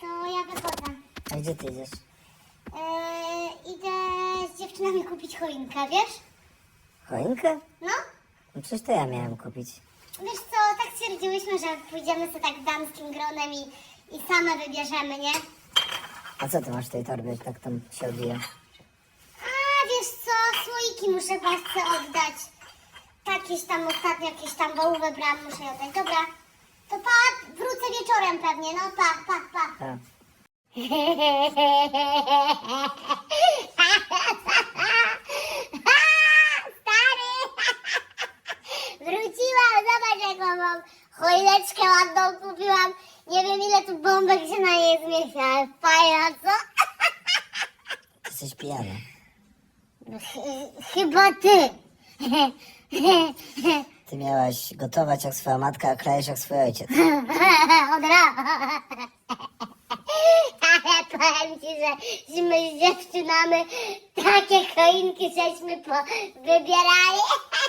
to ja wychodzę. A gdzie ty idziesz? Yy, idę z dziewczynami kupić choinkę, wiesz? Choinkę? No? No przecież to ja miałem kupić. Wiesz co, tak stwierdziłyśmy, że pójdziemy sobie tak damskim gronem i, i same wybierzemy, nie? A co ty masz w tej torbie, że tak tam się odbija? A wiesz co, słoiki muszę Baśce oddać. Jakieś tam ostatnio, jakieś tam wołówę bram, muszę je oddać. Dobra, wieczorem pewnie, no pa, pa, pa. A, Stary! Wróciłam, zobacz jaką mam choineczkę ładną kupiłam. Nie wiem ile tu bombek się na niej zmieści, ale fajna, co? jesteś pijana. Ch- Chyba ty. Ty miałaś gotować jak swoja matka, a krajesz jak swój ojciec. Od razu. Ale powiem ci, że my z dziewczynami takie choinki żeśmy po- wybierali.